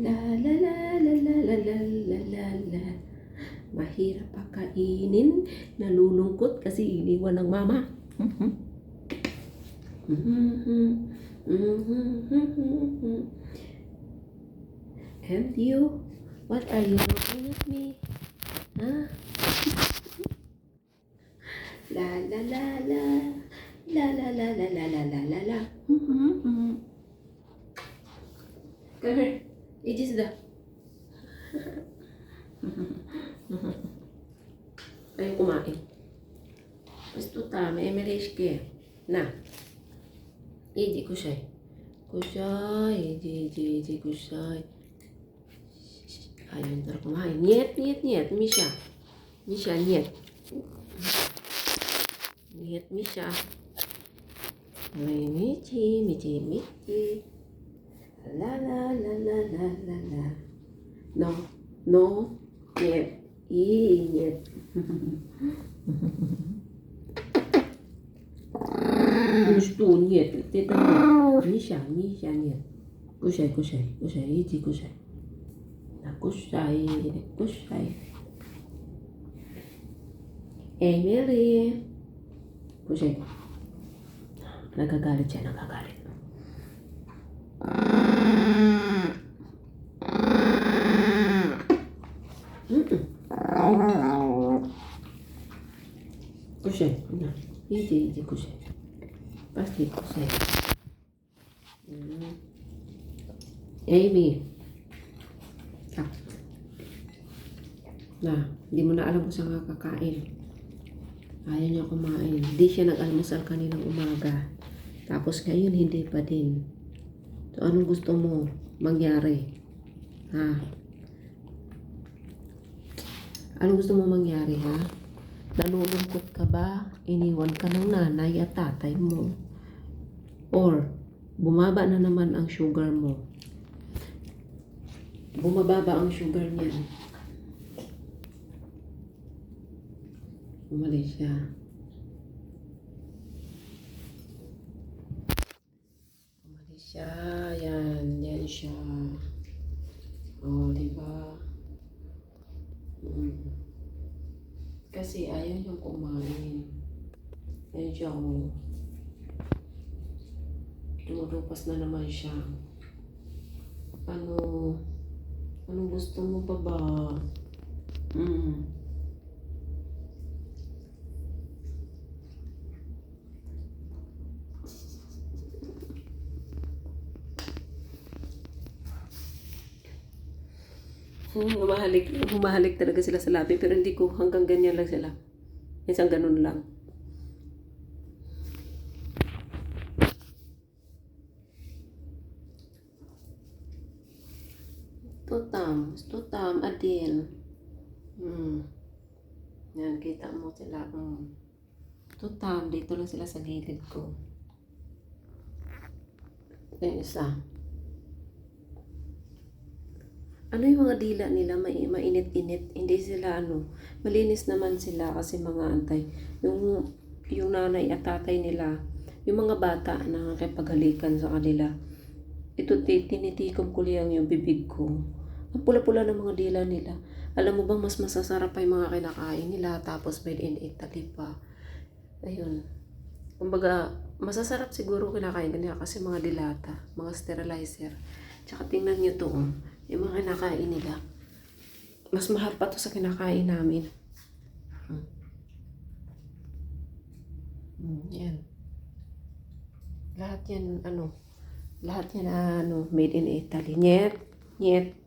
La la la la la la la la la la. Mahirap pakainin, nalulungkot kasi iniwan ng mama. And you, what are you looking at me? Huh? La la la la. La la la la la la la la la. Here. Iji sudah. Ayo kumain. Mas tuta, may emerish ke. Na. Iji kusai, kusai, iji, iji, iji kusay. Ayo ntar kumain. Nyet, nyet, nyet, Misha. Misha, nyet. Nyet, Misha. Ayo, Michi, Michi, Michi. 啦啦啦啦啦啦啦，no no，耶咦耶，你是多念的，对的，你想你想念，古谁古谁古谁一直古谁，那古谁古谁，Emily，古谁，那个咖喱，那个咖喱。Na. İyice iyice kuşay. Pasti kuşay. Mm. Amy. Ah. Na, hindi mo na alam kung saan ka kakain. Ayaw niya kumain. Hindi siya nag-almusal kaninang umaga. Tapos ngayon, hindi pa din. So, anong gusto mo mangyari? Ha? Anong gusto mo mangyari, ha? Nalulungkot ka ba? Iniwan ka ng nanay at tatay mo? Or, bumaba na naman ang sugar mo? Bumababa ang sugar niyan. Umalis siya. Umalis siya. Yan. Yan siya. O, di ba? Mm. Kasi ayaw niyang kumain. Ayun siya, o. Tumutupas na naman siya. Ano? Anong gusto mo pa ba? Mm. Humahalik, humahalik talaga sila sa labi pero hindi ko hanggang ganyan lang sila. Isang ganun lang. Tutam, tutam, adil. Hmm. Yan, kita mo sila. Hmm. Tutam, dito lang sila sa gilid ko. Yung isa. Ano yung mga dila nila, mai mainit-init. Hindi sila ano, malinis naman sila kasi mga antay. Yung, yung nanay at tatay nila, yung mga bata na nakipaghalikan sa kanila, ito ti- tinitikom ko lang yung bibig ko. Ang pula-pula ng mga dila nila. Alam mo bang mas masasarap pa yung mga kinakain nila tapos made in Italy pa. Ayun. Kumbaga, masasarap siguro kinakain nila kasi mga dilata, mga sterilizer. Tsaka tingnan nyo to, oh. Yung mga kinakain nila. Mas mahal pa to sa kinakain namin. Hmm. Hmm, yan. Lahat yan, ano, lahat yan, ano, made in Italy. Nyet, nyet.